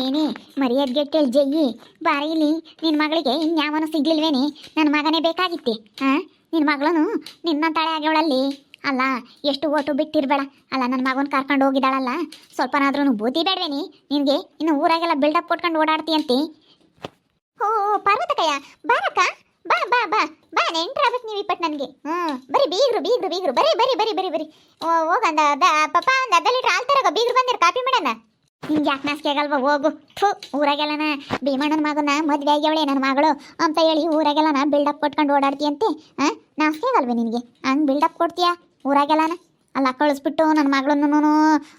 ಏನೇ ಮರ್ಯಾದ್ಗೆಟ್ಟೇಳಿ ಜಯ್ಯಿ. ಬಾರಿಲಿ ನಿನ್ನ ಮಗಳಿಗೆ ಇನ್ಯಾವನು ಸಿಗ್ಲಿಲ್ವೇನೆ? ನನ್ನ ಮಗನೇ ಬೇಕಾಗಿತ್ತೆ. ಹಾ ನಿನ್ನ ಮಗಳನು ನಿನ್ನಂತಾಳೆ ಆಗ್ಯವಳಲ್ಲಿ? ಅಲ್ಲ, ಎಷ್ಟು ಓಟು ಬಿಟ್ಟಿರ್ಬೇಡ. ಅಲ್ಲ ನನ್ನ ಮಗನ ಕರ್ಕೊಂಡು ಹೋಗಿದ್ದಾಳಲ್ಲ. ಸ್ವಲ್ಪನಾದ್ರೂ ಬುದ್ಧಿ ಬೇಡವೇನಿ? ನಿನಗೆ ಇನ್ನು ಊರಾಗೆಲ್ಲ ಬಿಲ್ಡಪ್ ಕೊಟ್ಕೊಂಡು ಓಡಾಡ್ತೀಯಂತೆ ಓ ಪಾರ್ವತಕಯ್ಯ ಬಾರಕ್ಕ? ಬಾ ಬಾ ಬಾ. ಬಾ ನೆಂಟ್ರಾಗ್ಬೇಕು ನೀವು ಇಪ್ಪತ್ತು ನನಗೆ. ಹ್ಞೂ. ಬರೀ ಬೀಗ್ರು ಬೀಗ್ರು ಬೀಗ್ರು. ಬರೀ ಬರೀ ಬರೀ ಬರೀ ಬರೀ. ಹೋಗಂದ ಪಪ್ಪ, ಒಂದು ಅರ್ಧ ಲೀಟ್ರ್ ಹಾಲು ತರಗ. ಬೀಗ್ರು ಬಂದಿರ ಕಾಪಿ ಮಾಡೋಣ. ನಿಂಗೆ ಯಾಕೆ ಆಗಲ್ವ? ಹೋಗು. ಥು, ಊರಾಗೆಲ್ಲನ ಭೀಮಣ್ಣನ ಮಗನ ಮದ್ವೆ ಆಗ್ಯವಳೆ ನನ್ನ ಮಗಳು ಅಂತ ಹೇಳಿ ಊರಾಗೆಲ್ಲನ ಬಿಲ್ಡಪ್ ಕೊಟ್ಕೊಂಡು ಓಡಾಡ್ತೀಯಂತೆ ಹಾಂ ನಾಚಿಕೆ ಆಗಲ್ವೇ ನಿನಗೆ? ಹಂಗೆ ಬಿಲ್ಡಪ್ ಕೊಡ್ತೀಯಾ ಊರಾಗೆಲ್ಲನ? ಅಲ್ಲ, ಕಳಿಸ್ಬಿಟ್ಟು ನನ್ನ ಮಗಳನ್ನೂ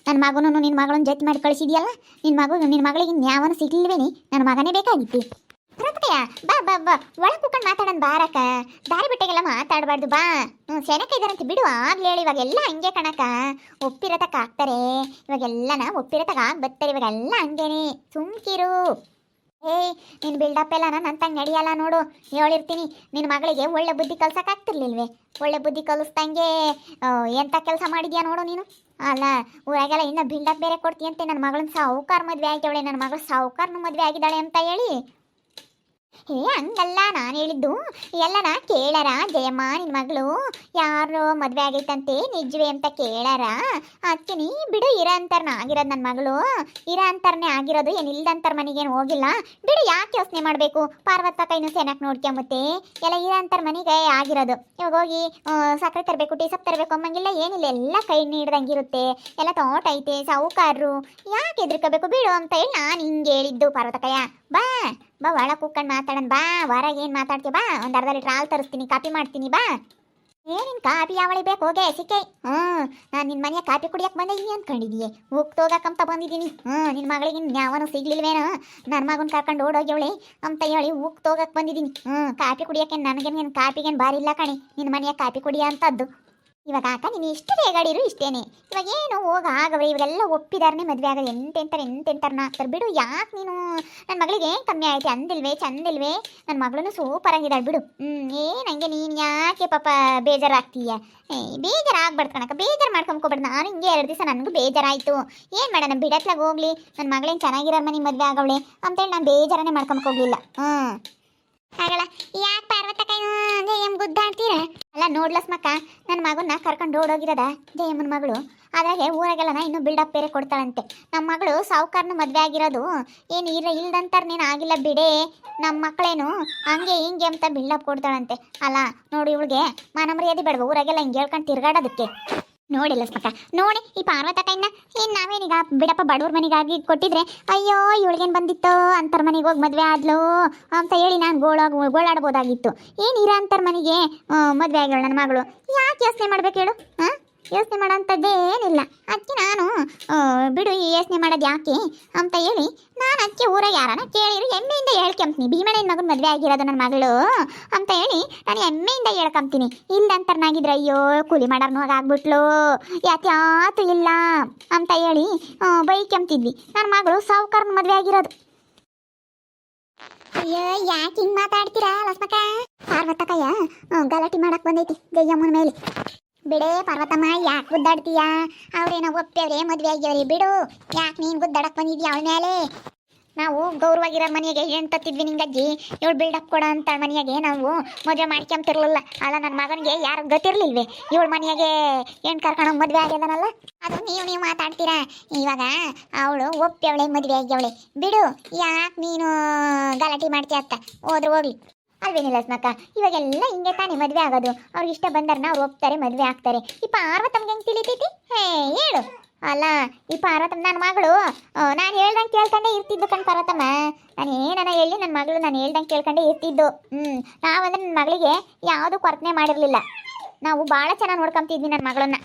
ನನ್ನ ಮಗನೂ ನಿನ್ನ ಮಗಳನ್ನ ಜೊತೆ ಮಾಡಿ ಕಳಿಸಿದ್ಯಲ್ಲ? ನಿನ್ನ ಮಗು ನಿನ್ನ ಮಗಳಿಗೆ ನ್ಯಾವನ ಸಿಗ್ಲಿಲ್ವೇನಿ? ನನ್ನ ಮಗನೇ ಬೇಕಾಗಿತ್ತು. ಪ್ರತಿಯ ಬಾ ಬಾ ಬಾ. ಒಳಗೆ ಕೂತ್ಕೊಂಡು ಮಾತಾಡೋಣ ಬಾರಕ್ಕ. ದಾರಿ ಬಿಟ್ಟಾಗೆಲ್ಲ ಮಾತಾಡಬಾರ್ದು. ಬಾ. ಹ್ಞೂ ಸೆನಕ ಇದಾರಂತ ಬಿಡು. ಆಗ್ಲೇ ಹೇಳಿ. ಇವಾಗೆಲ್ಲ ಹಂಗೆ ಕಣಕ ಒಪ್ಪಿರತಕ್ಕ ಆಗ್ತಾರೆ. ಇವಾಗೆಲ್ಲನ ಒಪ್ಪಿರತಕ್ಕ ಆಗ್ ಬರ್ತಾರೆ ಇವಾಗೆಲ್ಲ ಹಂಗೇನೆ. ಸುಮ್ಕಿರು. ಏಯ್ ನಿನ್ನ ಬಿಲ್ಡಪ್ ಎಲ್ಲ ನನ್ನ ತಂಗೆ ನಡೆಯಲ್ಲ ನೋಡು. ಹೇಳಿರ್ತೀನಿ. ನಿನ್ನ ಮಗಳಿಗೆ ಒಳ್ಳೆ ಬುದ್ಧಿ ಕಲ್ಸಕ್ ಆಗ್ತಿರ್ಲಿಲ್ವೇ? ಒಳ್ಳೆ ಬುದ್ಧಿ ಕಲಿಸ್ದಂಗೆ ಎಂಥ ಕೆಲಸ ಮಾಡಿದ್ಯಾ ನೋಡು ನೀನು? ಅಲ್ಲ, ಊರಾಗೆಲ್ಲ ಇನ್ನೂ ಬಿಲ್ಡಪ್ ಬೇರೆ ಕೊಡ್ತೀಯಂತೆ. ನನ್ನ ಮಗಳನ್ನ ಸಾವುಕಾರ ಮದುವೆ ಆಗ್ಯವಳೆ. ನನ್ನ ಮಗಳು ಸಾವುಕಾರನ ಮದುವೆ ಆಗಿದ್ದಾಳೆ ಅಂತ ಹೇಳಿ. ಏ ಹಂಗಲ್ಲ. ನಾನು ಹೇಳಿದ್ದು, ಎಲ್ಲನ ಕೇಳಾರ? ಜಯಮ್ಮ ನಿನ್ನ ಮಗಳು ಯಾರೋ ಮದುವೆ ಆಗೈತಂತೆ ನಿಜವೇ ಅಂತ ಕೇಳಾರ? ಅದಕ್ಕೆ ನೀ ಬಿಡು, ಇರ ಅಂತಾರನ ಆಗಿರೋದು ನನ್ನ ಮಗಳು. ಇರ ಅಂತಾರನೇ ಆಗಿರೋದು ಏನು ಇಲ್ದಂತಾರ ಮನೆಗೇನು ಹೋಗಿಲ್ಲ. ಬಿಡು, ಯಾಕೆ ಯೋಚನೆ ಮಾಡಬೇಕು? ಪಾರ್ವತ ಕೈನು ಸೇನಕ್ಕೆ ನೋಡ್ಕೊಂಬತ್ತೆ ಎಲ್ಲ ಇರ ಅಂತರ್ ಮನೆಗೆ ಆಗಿರೋದು. ಇವಾಗ ಹೋಗಿ ಸಕ್ಕರೆ ತರಬೇಕು, ಟೀ ಸೊಪ್ಪು ತರಬೇಕು ಅಮ್ಮಂಗಿಲ್ಲ ಏನಿಲ್ಲ, ಎಲ್ಲ ಕೈ ನೀಡ್ದಂಗಿರುತ್ತೆ. ಎಲ್ಲ ತೋಟ ಐತೆ, ಸಾವುಕಾರರು. ಯಾಕೆ ಎದ್ರಿಕೋಬೇಕು ಬಿಡು ಅಂತ ಹೇಳಿ ನಾನು ಹಿಂಗೆ ಹೇಳಿದ್ದು ಪಾರ್ವತಕಯ್ಯ. ಬಾ. ಬಾ, ಒಳ ಕೂತ್ಕೊಂಡು ಮಾತಾಡೋಣ ಬಾ, ಹೊರಗೆ ಏನು ಮಾತಾಡ್ತೀಯ, ಬಾ, ಒಂದು ಅರ್ಧ ಲೀಟ್ರ್ ಹಾಲು ತರಿಸ್ತೀನಿ ಕಾಪಿ ಮಾಡ್ತೀನಿ, ಬಾ. ಏನಿನ್ ಕಾಪಿ ಯಾವಳಿ ಬೇಕು, ಹೋಗೆ, ಸಿಕ್ಕೆ. ಹ್ಞೂ ನಾನು ನಿನ್ನ ಮನೆಯ ಕಾಪಿ ಕುಡಿಯೋಕೆ ಬಂದಿದ್ದೀನಿ ಅನ್ಕೊಂಡಿದ್ದೀಯ ಹೋಗ್ತೋಗಕ್ಕಂತ ಬಂದಿದ್ದೀನಿ ಹ್ಞೂ ನಿನ್ನ ಮಗಳಿಗೆ ಯಾವನು ಸಿಗ್ಲಿಲ್ವೇನೋ. ನನ್ನ ಮಗನ ಕರ್ಕೊಂಡು ಓಡೋಗ್ಯವಳಿ, ಅಂತ ಹೇಳಿ ಹೋಗ್ತೋಗಕ್ಕೆ ಬಂದಿದ್ದೀನಿ ಹ್ಞೂ ಕಾಪಿ ಕುಡಿಯೋಕೆ ನನಗೇನು ಕಾಪಿಗೇನು ಬಾರಿ ಇಲ್ಲ ಕಣೆ. ನಿನ್ನ ಮನೆಯ ಕಾಪಿ ಕುಡಿಯೋ ಅಂತದ್ದು. ಇವಾಗ ಅಕ್ಕ ನೀನು ಇಷ್ಟು ಬೇಗಾಡಿರು ಇಷ್ಟೇನೆ. ಇವಾಗ ಏನು ಹೋಗ, ಆಗವ್ರೆ ಇವಾಗೆಲ್ಲ ಒಪ್ಪಿದಾರನೆ ಮದುವೆ ಆಗೋದು ಎಂತೆಂತಾರೆ, ಎಂತೆಂತಾರನ ಹಾಕ್ತಾರೆ ಬಿಡು, ಯಾಕೆ ನೀನು? ನನ್ನ ಮಗಳಿಗೆ ಏನು ಕಮ್ಮಿ ಆಯ್ತು? ಅಂದಿಲ್ವೇ, ಚಂದಿಲ್ವೇ? ನನ್ನ ಮಗಳೂ ಸೂಪರ್ ಆಗಿದ್ದಾಳೆ, ಬಿಡು. ಹ್ಞೂ ಏ ಹಂಗೆ ನೀನು ಯಾಕೆ ಪಾಪ ಬೇಜಾರಾಗ್ತೀಯ? ಏ, ಬೇಜಾರಾಗ್ಬಾರ್ದು ಕಣಕ್ಕ, ಬೇಜಾರು ಮಾಡ್ಕೊಂಬ್ಕೊಬಾರ್ದು ನಾನು ಹಿಂಗೆ ಎರಡು ದಿವಸ ನನಗೂ ಬೇಜಾರಾಯಿತು. ಏನು ಮಾಡೋಣ, ಬಿಡತ್ಲಾಗ ಹೋಗ್ಲಿ. ನನ್ನ ಮಗಳೇನು ಚೆನ್ನಾಗಿರೋ ಮನೆ ಮದುವೆ ಆಗವಳೆ? ಅಂತೇಳಿ ನಾನು ಬೇಜಾರನೇ ಮಾಡ್ಕೊಂಬ್ಕೋಗ್ಲಿಲ್ಲ ಹ್ಞೂ ಆಗಲ್ಲ ಯಾಕೆ ಪಾರ್ವತ ಜಯಮ್ ಜಯಮ್ಮ ಗುದ್ದಾಡ್ತೀರ ಅಲ್ಲ ನೋಡ್ಲಸ್ ಮಕ್ಕ ನನ್ನ ಮಗನ್ನ ಕರ್ಕೊಂಡು ಓಡೋಗಿರದ ಜಯಮ್ಮನ ಮಗಳು. ಅದಾಗೆ ಊರಾಗೆಲ್ಲ ಇನ್ನೂ ಬಿಲ್ಡಪ್ ಬೇರೆ ಕೊಡ್ತಾಳಂತೆ. ನಮ್ಮ ಮಗಳು ಸಾವುಕಾರನ ಮದುವೆ ಆಗಿರೋದು. ಏನು ಇಲ್ಲ ಇಲ್ದಂತಾರೆ ನೀನು ಆಗಿಲ್ಲ ಬಿಡೆ. ನಮ್ಮ ಮಕ್ಕಳೇನು ಹಂಗೆ ಹಿಂಗೆ ಅಂತ ಬಿಲ್ಡಪ್ ಕೊಡ್ತಾಳಂತೆ. ಅಲ್ಲ, ನೋಡಿ ಇವಳಿಗೆ ಮನಮರ್ಯಾದಿ ಬೇಡವ. ಊರಾಗೆಲ್ಲ ಹಿಂಗೆ ಹೇಳ್ಕೊಂಡು ತಿರ್ಗಾಡೋದಕ್ಕೆ. ನೋಡಿಲ್ಲ ಸ್ಮಕ್ಕ ನೋಡಿ, ಈ ಪಾರ್ವತ ಕೈನ ಏನು ನಾವೇನೀಗ ಬಿಡಪ್ಪ ಬಡವ್ರ ಮನೆಗಾಗಿ ಕೊಟ್ಟಿದ್ರೆ, ಅಯ್ಯೋ, ಇವಳಿಗೇನು ಬಂದಿತ್ತು? ಅಂತರ್ ಮನೆಗೆ ಹೋಗಿ ಮದುವೆ ಆದ್ಲು? ಅಂತ ಹೇಳಿ ನಾನು ಗೋಳಾಗ ಗೋಳಾಡ್ಬೋದಾಗಿತ್ತು. ಏನ್ ಇರ ಅಂತರ್ ಮನೆಗೆ? ಮದುವೆ ಆಗ್ಯಾಳ ನನ್ನ ಮಗಳು. ಯಾಕೆ ಯೋಚನೆ ಮಾಡ್ಬೇಕು ಹೇಳು? ಹಾಂ ಯೋಚನೆ ಮಾಡೋಂಥದ್ದೇನಿಲ್ಲ ಅದಕ್ಕೆ ನಾನು ಬಿಡು ಈ ಯೋಚನೆ ಮಾಡೋದು ಯಾಕೆ ಅಂತ ಹೇಳಿ ನಾನು ಅದಕ್ಕೆ ಊರಾಗ ಯಾರನ್ನ ಕೇಳಿರು ಹೆಮ್ಮೆಯಿಂದ ಹೇಳ್ಕೊಂತೀನಿ. ಭೀಮಣ್ಣನ ಮಗನ ಮದುವೆ ಆಗಿರೋದು ನನ್ನ ಮಗಳು ಅಂತ ಹೇಳಿ ನಾನು ಹೆಮ್ಮೆಯಿಂದ ಹೇಳ್ಕೊಂತೀನಿ. ಇಲ್ಲಂತರ್ನಾಗಿದ್ರೆ ಅಯ್ಯೋ ಕೂಲಿ ಮಾಡೋರ್ನು ಆಗ್ಬಿಟ್ಲು. ಯಾತ್ಯಾತು ಇಲ್ಲ ಅಂತ ಹೇಳಿ ಬೈಕೊಂತಿದ್ವಿ. ನನ್ನ ಮಗಳು ಸಾವುಕಾರನ ಮದುವೆ ಆಗಿರೋದು. ಅಯ್ಯೋ ಯಾಕೆ ಹಿಂಗೆ ಮಾತಾಡ್ತೀರಾ ಲಸ್ಮಕ್ಕ? ಪಾರ್ವತಕ್ಕಯ್ಯ ಆ, ಗಲಾಟೆ ಮಾಡಕ್ ಬಂದೈತಿ. ಜಯ್ಯಮ್ಮನ ಮೇಲೆ. ಬಿಡೇ ಪಾರ್ವತಮ್ಮ, ಯಾಕೆ ಗುದ್ದಾಡ್ತೀಯ? ಅವ್ರೇನೋ ಒಪ್ಪ್ಯವ್ರೆ ಮದ್ವೆ ಆಗ್ಯವ್ರಿ, ಬಿಡು. ಯಾಕೆ ನೀನು ಗುದ್ದಾಡಕ್ ಬಂದಿದ್ಯಾ ಅವಳ ಮೇಲೆ ನಾವು ಗೌರವಾಗಿರೋ ಮನೆಗೆ ಹೆಣ್ಣು ತತ್ತಿದ್ವಿ ನಿಂಗಜ್ಜಿ. ಇವಳು ಬಿಲ್ಡಪ್ ಕೊಡ ಅಂತ ಮನೆಯಾಗೆ ನಾವು ಮದುವೆ ಮಾಡ್ಕೊಂತಿರ್ಲಿಲ್ಲ ಅಲ್ಲ ನನ್ನ ಮಗನಿಗೆ ಯಾರು ಗೊತ್ತಿರ್ಲಿಲ್ವೇ? ಇವಳು ಮನೆಯಾಗೆ ಹೆಣ್ಣು ಕರ್ಕೊಂಡೋಗಿ ಮದುವೆ ಆಗ್ಯದನಲ್ಲ? ಅದು ನೀವು ನೀವು ಮಾತಾಡ್ತೀರಾ? ಇವಾಗ ಅವಳು ಒಪ್ಪ್ಯವಳೆ ಮದುವೆ ಆಗ್ಯವಳೆ. ಬಿಡು, ಯಾಕೆ ನೀನು ಗಲಾಟೆ ಮಾಡ್ತೀಯ ಅತ್ತ ಹೋದ್ರು ಹೋಗ್ಲಿ. ಅಲ್ವೇನಿಲ್ಲ ಸ್ಮಕ್ಕ ಇವಾಗೆಲ್ಲ ಹಿಂಗೆ ತಾನೇ ಮದುವೆ ಆಗೋದು. ಅವ್ರಿಗೆ ಇಷ್ಟ ಬಂದಾರನ್ನ ಅವ್ರು ಒಪ್ತಾರೆ, ಮದುವೆ ಆಗ್ತಾರೆ. ಇಪ್ಪ ಪಾರ್ವತಮ್ಗೆ ಹೆಂಗೆ ತಿಳಿತೈತಿ? ಹೇ, ಹೇಳು. ಅಲ್ಲ ಈ ಪಾರ್ವತಮ್ಮ ನನ್ನ ಮಗಳು. ನಾನು ಹೇಳ್ದಂಗೆ ಕೇಳ್ಕೊಂಡೆ ಇರ್ತಿದ್ದು ಕಣ್ ಪಾರ್ವತಮ್ಮ ನಾನು ಏನನ್ನ ಹೇಳಿ ನನ್ನ ಮಗಳು ನಾನು ಹೇಳ್ದಂಗೆ ಕೇಳ್ಕೊಂಡೆ ಇರ್ತಿದ್ದು. ಹ್ಞೂ ನಾವಂದ್ರೆ ನನ್ನ ಮಗಳಿಗೆ ಯಾವುದೂ ಕೊರತೆ ಮಾಡಿರಲಿಲ್ಲ. ನಾವು ಭಾಳ ಚೆನ್ನಾಗಿ ನೋಡ್ಕೊಂತಿದ್ವಿ ನನ್ನ ಮಗಳನ್ನ.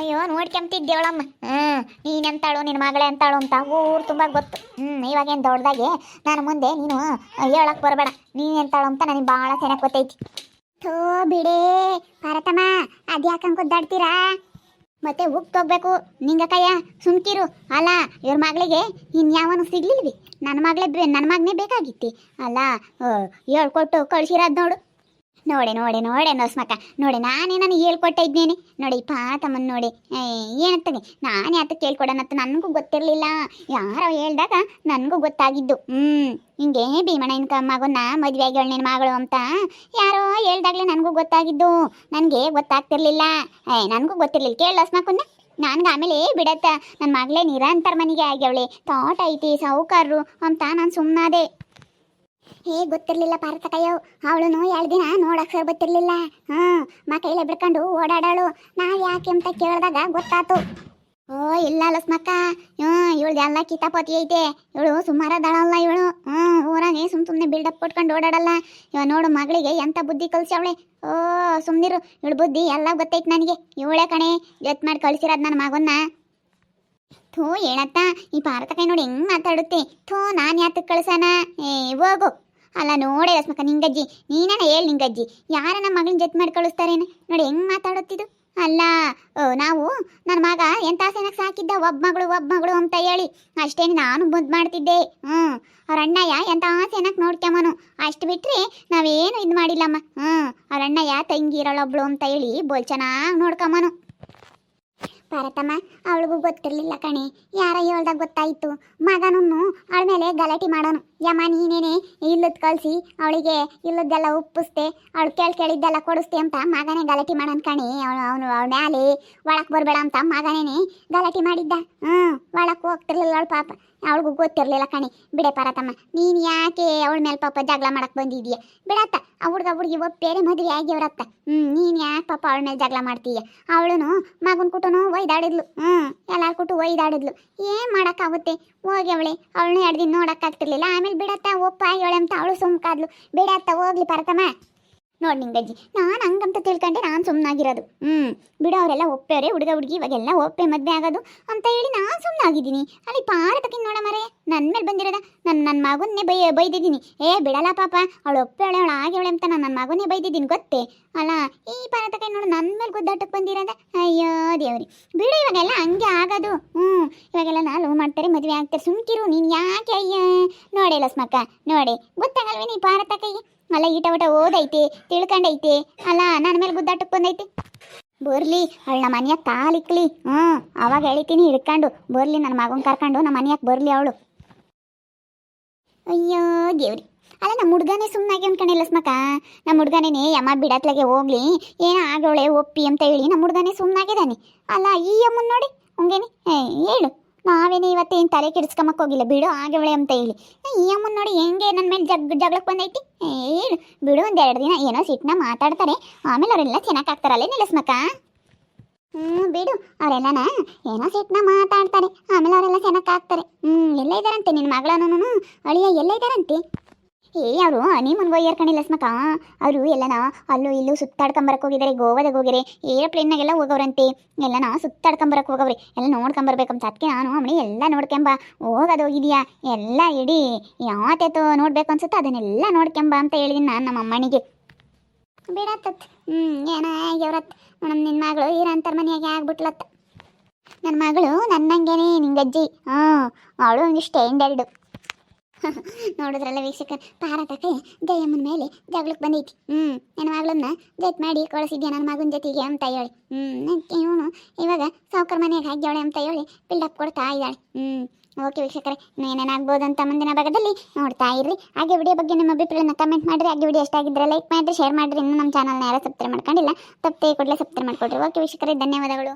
ಅಯ್ಯೋ ನೋಡ್ಕೊಂತಿದ್ದೇವಳಮ್ಮ ಹ್ಞೂ ನೀನೆಂತಾಳು ನಿನ್ನ ಮಗಳೇ ಅಂತಾಳು ಅಂತ ಊರು ತುಂಬ ಗೊತ್ತು. ಹ್ಞೂ ಇವಾಗೇನು ದೊಡ್ಡದಾಗೆ ನಾನು ಮುಂದೆ ನೀನು ಹೇಳಕ್ ಬರಬೇಡ. ನೀನೆಂತಾಳು ಅಂತ ನನಗೆ ಭಾಳ ಚೆನ್ನಾಗಿ ಗೊತ್ತೈತಿ. ಥೋ, ಬಿಡೇ, ಭಾರತಮ್ಮ ಅದ್ಯಾಕಂಗೆ ಗುದ್ದಾಡ್ತೀರಾ ಮತ್ತೆ ಹೋಗ್ತೋಗ್ಬೇಕು ನಿಂಗ ನಿಂಗಕ್ಕಯ್ಯ ಸುಮ್ಕಿರು. ಅಲ್ಲ, ಇವ್ರ ಮಗಳಿಗೆ ಇನ್ಯಾವನು ಸಿಗ್ಲಿಲ್ವಿ. ನನ್ನ ಮಗಳೇ ನನ್ನ ಮಗನೇ ಬೇಕಾಗಿತ್ತಿ. ಅಲ್ಲ ಹೇಳ್ಕೊಟ್ಟು ಕಳ್ಸಿರೋದು ನೋಡು. ನೋಡಿ ನೋಡಿ ನೋಡಿ ನೋಸ್ಮಕ್ಕ ನೋಡಿ, ನಾನೇ ನನಗೆ ಹೇಳ್ಕೊಟ್ಟ ಇದ್ದೇನೆ. ನೋಡಿ ಪಾತಮ್ಮನ್ ನೋಡಿ. ಏನಂತಾನೆ? ನಾನು ಯಾತಕ್ಕೆ ಕೇಳ್ಕೊಡೋಣತ್ತ ನನಗೂ ಗೊತ್ತಿರಲಿಲ್ಲ. ಯಾರೋ ಹೇಳ್ದಾಗ ನನಗೂ ಗೊತ್ತಾಗಿದ್ದು. ಹ್ಞೂ ಹಿಂಗೆ ಭೀಮಣ್ಣನ ಮಗನ್ನ ಮದುವೆ ಆಗಿ ನಿನ್ನ ಮಗಳು ಅಂತ. ಯಾರೋ ಹೇಳ್ದಾಗ್ಲೇ ನನಗೂ ಗೊತ್ತಾಗಿದ್ದು. ನನಗೆ ಗೊತ್ತಾಗ್ತಿರ್ಲಿಲ್ಲ. ಏ, ನನಗೂ ಗೊತ್ತಿರ್ಲಿಲ್ಲ. ಕೇಳ ಲಸ್ಮಕ್ಕನ್ನ ನನ್ಗೆ ಆಮೇಲೆ ಬಿಡತ್ತ. ನನ್ನ ಮಗಳೇ ನಿರಂತರ ಮನೆಗೆ ಆಗ್ಯವಳೆ. ತೋಟ ಐತಿ ಸಾಹುಕಾರರು ಅಂತ ನಾನು ಸುಮ್ಮನಾದೆ ಹೇ, ಗೊತ್ತಿರ್ಲಿಲ್ಲ ಪಾರ್ತಕಯ್ಯೋ ಅವಳು ಎರಡು ದಿನ ನೋಡಕ್ಕೆ ಗೊತ್ತಿರಲಿಲ್ಲ ಹ್ಞೂ, ಮಾ ಕೈಲೆ ಬಿಡ್ಕೊಂಡು ಓಡಾಡಾಳು. ನಾ ಯಾಕೆ ಅಂತ ಕೇಳಿದಾಗ ಗೊತ್ತಾತು. ಓ, ಇಲ್ಲ ಲಸ್ಮಕ್ಕ ಹ್ಞೂ ಇವಳು ಎಲ್ಲ ಕಿತಾಪತಿ ಐತೆ. ಇವಳು ಸುಮಾರದಾಳಲ್ಲ ಇವಳು. ಹ್ಞೂ, ಊರಾಗೆ ಸುಮ್ ಸುಮ್ಮನೆ ಬಿಲ್ಡಪ್ ಕೊಟ್ಕೊಂಡು ಓಡಾಡಲ್ಲ. ಇವ ನೋಡು ಮಗಳಿಗೆ ಎಂಥ ಬುದ್ಧಿ ಕಲ್ಸ್ಯಾವಳೆ. ಓ ಸುಮ್ಮನಿರು ಇವಳು ಬುದ್ಧಿ ಎಲ್ಲ ಗೊತ್ತೈತೆ ನನಗೆ. ಇವಳೆ ಕಣೆ, ಜೊತೆ ಮಾಡಿ ಕಳಿಸಿರೋದು ನನ್ನ ಮಗನ್ನ. ಥೂ, ಏನತ್ತ? ಈ ಭಾರತ ಕೈ ನೋಡಿ ಹೆಂಗ್ ಮಾತಾಡುತ್ತೆ. ಥೂ, ನಾನು ಯಾತಕ್ಕೆ ಕಳಿಸೋಣ ಏ, ಹೋಗು. ಅಲ್ಲ ನೋಡೆ ರಸ್ಮಕ್ಕ ನಿಂಗಜ್ಜಿ. ನೀನೇನ ಹೇಳಿ ನಿಂಗಜ್ಜಿ. ಯಾರ ನಮ್ಮ ಮಗಳನ್ನ ಜೊತೆ ಮಾಡಿ ಕಳಿಸ್ತಾರೇನೆ? ನೋಡಿ ಹೆಂಗ್ ಮಾತಾಡುತ್ತಿದ್ದು? ಅಲ್ಲ ಓ, ನಾವು ನನ್ನ ಮಗ ಎಂತ ಸೆನಕ್ ಸಾಕಿದ್ದ ಒಬ್ಬ ಮಗಳು ಒಬ್ಬ ಮಗಳು ಅಂತ ಹೇಳಿ. ಅಷ್ಟೇನು ನಾನು ಮುದ್ದು ಮಾಡ್ತಿದ್ದೆ. ಹ್ಞೂ ಅವ್ರ ಅಣ್ಣಯ್ಯ ಎಂತ ಸೆನಕ್ ನೋಡ್ಕೊಂಬನು ಅಷ್ಟು ಬಿಟ್ಟರೆ ನಾವೇನು ಇದು ಮಾಡಿಲ್ಲಮ್ಮ. ಹ್ಞೂ ಅವ್ರ ಅಣ್ಣಯ್ಯ ತಂಗಿ ಇರೋಳೊಬ್ಳು ಅಂತ ಹೇಳಿ ಬೋಲ್ ಚೆನ್ನಾಗಿ ನೋಡ್ಕೊಂಬನು ಭಾರತಮ್ಮ ಅವಳಿಗೂ ಗೊತ್ತಿರಲಿಲ್ಲ ಕಣೆ. ಯಾರ ಹೇಳ್ದಾಗ ಗೊತ್ತಾಯಿತು. ಮಗನನ್ನು ಅವಳ ಮೇಲೆ ಗಲಾಟೆ ಮಾಡೋನು. ಯಮ್ಮ, ನೀನೇನೆ ಇಲ್ಲದ್ ಕಳಿಸಿ, ಅವಳಿಗೆ ಇಲ್ಲದ್ದೆಲ್ಲ ಉಪ್ಪಿಸ್ತೆ, ಅವಳು ಕೇಳಿ ಕೇಳಿದ್ದೆಲ್ಲ ಕೊಡಿಸ್ತೆ ಅಂತ ಮಗನೇ ಗಲಾಟೆ ಮಾಡೋನ್ ಕಣಿ. ಅವನು ಅವನು ಮ್ಯಾಲೆ ಒಳಕ್ಕೆ ಬರಬೇಡ ಅಂತ ಮಗನೇನೆ ಗಲಾಟೆ ಮಾಡಿದ್ದ. ಹ್ಞೂ ಒಳಕ್ಕೆ ಹೋಗ್ತಿರ್ಲಿಲ್ಲ ಅವಳು ಪಾಪ. ಅವಳಿಗೂ ಗೊತ್ತಿರಲಿಲ್ಲ ಕಣಿ. ಬಿಡೆ ಪರತಮ್ಮ, ನೀನು ಯಾಕೆ ಅವಳ ಮೇಲೆ ಪಾಪ ಜಗಳ ಮಾಡಕ್ಕೆ ಬಂದಿದೀಯ ಬಿಡತ್ತ, ಆ ಹುಡ್ಗ ಹುಡುಗಿ ಒಪ್ಪೇರೆ ಮದುವೆ ಆಗ್ಯವ್ರತ್ತ ಹ್ಞೂ ನೀನು ಯಾಕೆ ಪಾಪ ಅವಳ ಮೇಲೆ ಜಗಳ ಮಾಡ್ತೀಯ? ಅವಳನು ಮಗನ ಕುಟುನು ಒಯ್ದಾಡಿದ್ಲು. ಹ್ಞೂ ಎಲ್ಲಾರ್ ಕುಟು ಒಯ್ದಾಡಿದ್ಲು. ಏನು ಮಾಡೋಕ್ಕಾಗುತ್ತೆ? ಹೋಗಿ ಅವಳೆ, ಅವಳನ್ನ ಎರಡು ದಿನ ನೋಡೋಕ್ಕಾಗ್ತಿರ್ಲಿಲ್ಲ, ಆಮೇಲೆ ಬಿಡತ್ತ, ಒಪ್ಪ, ಹೇಳಂತ ಅವಳು ಸುಮ್ಕಾದ್ಲು. ಬಿಡತ್ತ, ಹೋಗ್ಲಿ ಪರತಮ್ಮ ನೋಡಿ ನಿಂಗಜ್ಜಿ, ನಾನು ಹಂಗಂತ ತಿಳ್ಕೊಂಡೆ ನಾನು ಸುಮ್ಮನಾಗಿರೋದು ಹ್ಞೂ ಬಿಡು, ಅವರೆಲ್ಲ ಒಪ್ಪೇರೆ ಹುಡುಗ, ಹುಡುಗಿ, ಇವಾಗೆಲ್ಲ ಒಪ್ಪೆ ಮದುವೆ ಆಗೋದು. ಅಂತ ಹೇಳಿ ನಾನು ಸುಮ್ಮನಾಗಿದ್ದೀನಿ ಅಲ್ಲಿ ಪಾರತಕ್ಕೆ ನೋಡ ಮರೆ. ನನ್ನ ಮೇಲೆ ಬಂದಿರೋದ ನನ್ನ ನನ್ನ ಮಗನ್ನೇ ಬೈ, ಬೈದಿದ್ದೀನಿ. ಏ, ಬಿಡಲ್ಲ ಪಾಪ, ಅವಳು ಒಪ್ಪೇಳೆ ಅವಳು ಅವಳೆ ಅಂತ ನಾನು ನನ್ನ ಮಗನ್ನೇ ಬೈದಿದ್ದೀನಿ, ಗೊತ್ತೇ? ಅಲ್ಲ, ಈ ಪಾರತಕ್ಕೆ ನೋಡು ನನ್ನ ಮೇಲೆ ಗುದ್ದಾಟಕ್ಕೆ ಬಂದಿರೋದ? ಅಯ್ಯೋ, ದೇವ್ರಿ. ಬಿಡು, ಇವಾಗೆಲ್ಲ ಹಂಗೆ ಆಗೋದು. ಹ್ಞೂ ಇವಾಗೆಲ್ಲ ನಾ ಲವ್ ಮಾಡ್ತಾರೆ, ಮದುವೆ ಆಗ್ತಾರೆ. ಸುಮ್ಕಿರು, ನೀನು ಯಾಕೆ, ಅಯ್ಯ? ನೋಡಿ ಲಸ್ಮಕ್ಕ, ನೋಡಿ. ಗೊತ್ತಾಗಲ್ವೇ ನೀ ಪಾರತಕ್ಕಯ್ಯ ಅಲ್ಲ, ಈಟ ಊಟ ಓದೈತೆ, ತಿಳ್ಕೊಂಡೈತೆ. ಅಲ್ಲ ನನ್ನ ಮೇಲೆ ಗುದ್ದಾಟಕ್ಕೆ ಬಂದೈತೆ. ಬರ್ಲಿ, ಅವಳು ನಮ್ಮ ಮನೆಯಾಗ ತಾಲಿಕ್ಲಿ ಹ್ಞೂ ಅವಾಗ ಹೇಳಿತೀನಿ, ಹಿಡ್ಕೊಂಡು. ಬರ್ಲಿ ನನ್ನ ಮಗನ ಕರ್ಕೊಂಡು ನಮ್ಮ ಮನೆಯಾಗ ಬರ್ಲಿ ಅವಳು. ಅಯ್ಯೋ, ದೇವ್ರಿ. ಅಲ್ಲ ನಮ್ಮ ಹುಡ್ಗನೇ ಸುಮ್ಮನಾಗಿ ಅನ್ಕೊಂಡಿಲ್ಲ ಸ್ಮಕ ನಮ್ಮ ಹುಡ್ಗನೇ ಯಮ್ಮ ಬಿಡತ್ಲಾಗೆ ಹೋಗ್ಲಿ, ಏನೋ ಆಗೋಳೆ ಒಪ್ಪಿ ಅಂತ ಹೇಳಿ ನಮ್ಮ ಹುಡ್ಗನೇ ಸುಮ್ಮನಾಗಿದ್ದಾನೆ ಅಲ್ಲ, ಈ ಅಮ್ಮನ ನೋಡಿ, ಹಂಗೇನೆ? ಏ, ಹೇಳು. ನಾವೇನೇ ಇವತ್ತೇನು ತಲೆ ಕೆಡಿಸ್ಕೊಂಬಕ್ ಹೋಗಿಲ್ಲ. ಬಿಡು ಆಗವಳೆ ಅಂತ ಹೇಳಿ. ಈ ಅಮ್ಮನ ನೋಡಿ ಹೆಂಗೆ ನನ್ನ ಮೇಲೆ ಜಗ್ ಜಗಳಕ್ಕೆ ಬಂದೈತಿ. ಹೇಳು. ಬಿಡು ಒಂದು ಎರಡು ದಿನ ಏನೋ ಸಿಟ್ಟನ್ನ ಮಾತಾಡ್ತಾರೆ. ಆಮೇಲೆ ಅವರೆಲ್ಲ ಚೆನ್ನಾಗಿ ಆಗ್ತಾರಲ್ಲೇ ನಿಲ್ಲಿಸ್ಮಕ್ಕ ಹ್ಞೂ ಬಿಡು. ಅವರೆಲ್ಲನ ಏನೋ ಸಿಟ್ನ ಮಾತಾಡ್ತಾರೆ. ಆಮೇಲೆ ಅವರೆಲ್ಲ ಚೆನ್ನಾಗಿ ಆಗ್ತಾರೆ. ಹ್ಞೂ ಎಲ್ಲ ಇದ್ದಾರಂತೆ ನಿನ್ನ ಮಗಳನು ಅಳಿಯ ಎಲ್ಲ ಇದ್ದಾರಂತೆ ಏ ಅವರು ಹನಿಮನ್ ಒಯ್ಯರ್ಕಣಿಲ್ಲ ಸ್ಮಕ ಅವರು ಎಲ್ಲನ ಅಲ್ಲೂ ಇಲ್ಲೂ ಸುತ್ತಾಡ್ಕೊಂಬರಕ್ಕೆ ಹೋಗಿದ್ದಾರೆ ಗೋವಾದಾಗ ಹೋಗಿರಿ ಏರೋಪ್ಲೇನ್ನಾಗೆಲ್ಲ ಹೋಗವ್ರಂತೆ. ಎಲ್ಲನ ಸುತ್ತಾಡ್ಕೊಂಬರಕ್ಕೆ ಹೋಗವ್ರಿ. ಎಲ್ಲ ನೋಡ್ಕೊಂಬರ್ಬೇಕಂತ. ಅದಕ್ಕೆ ನಾನು ಅಮ್ಮನಿ ಎಲ್ಲ ನೋಡ್ಕೊಂಬ. ಹೋಗೋದು ಹೋಗಿದೀಯಾ? ಎಲ್ಲ ಇಡೀ ಯಾವತ್ತೇತೋ ನೋಡ್ಬೇಕು ಅನ್ಸುತ್ತೆ ಅದನ್ನೆಲ್ಲ ನೋಡ್ಕೊಂಬ ಅಂತ ಹೇಳಿದೀನಿ ನಾನು ನಮ್ಮ ಅಮ್ಮನಿಗೆ. ಬಿಡತ್ತತ್. ಹ್ಞೂ ಏನ ಆಗ್ಯವ್ರತ್? ನಮ್ಮ ನಿನ್ನ ಮಗಳು ಹೀರಂತರ್ ಮನೆಯಾಗೆ ಆಗ್ಬಿಟ್ಲತ್ತ. ನನ್ನ ಮಗಳು ನನ್ನಂಗೆನೇ ನಿಂಗಜ್ಜಿ. ಹ್ಞೂ ಅವಳು ಒಂದು ಸ್ಟ್ಯಾಂಡರ್ಡು ನೋಡಿದ್ರಲ್ಲ ವೀಕ್ಷಕ, ಪಾರತಕ್ಕೆ ಜಯಮ್ಮನ ಮೇಲೆ ಜಗಳಕ್ಕೆ ಬಂದೈತಿ. ಹ್ಞೂ ನನ್ನ ಮಗಳನ್ನ ಜೊತೆ ಮಾಡಿ ಕಳಿಸಿದ್ಯಾ ನನ್ನ ಮಗನ ಜೊತೆಗೆ ಅಂತ ಹೇಳಿ. ಹ್ಞೂ ಇವನು ಇವಾಗ ಸಾವುಕಾರ ಹಾಕ್ಯವಳೆ ಅಂತ ಹೇಳಿ ಬಿಲ್ಡಪ್ ಕೊಡ್ತಾ ಇದ್ದಾಳೆ. ಹ್ಞೂ ಓಕೆ ವೀಕ್ಷಕರೇ ಏನೇನಾಗ್ಬೋದು ಅಂತ ಮುಂದಿನ ಭಾಗದಲ್ಲಿ ನೋಡ್ತಾ ಇರ್ರಿ. ಹಾಗೆ ವಿಡಿಯೋ ಬಗ್ಗೆ ನಿಮ್ಮ ಅಭಿಪ್ರಾಯನ ಕಮೆಂಟ್ ಮಾಡಿರಿ. ಹಾಗೆ ವಿಡಿಯೋ ಆಗಿದ್ರೆ ಲೈಕ್ ಮಾಡಿರಿ ಶೇರ್ ಮಾಡಿರಿ. ಇನ್ನು ನಮ್ಮ ಚಾನಲ್ನ ಯಾರು ಸಬ್ಸ್ಕ್ರೈಬ್ ಮಾಡ್ಕೊಂಡಿಲ್ಲ ತಪ್ಪೇ ಕೂಡಲೇ ಸಬ್ಸ್ಕ್ರೈಬ್ ಮಾಡ್ಕೊಡ್ರಿ. ಓಕೆ ವೀಕ್ಷಕರೇ, ಧನ್ಯವಾದಗಳು.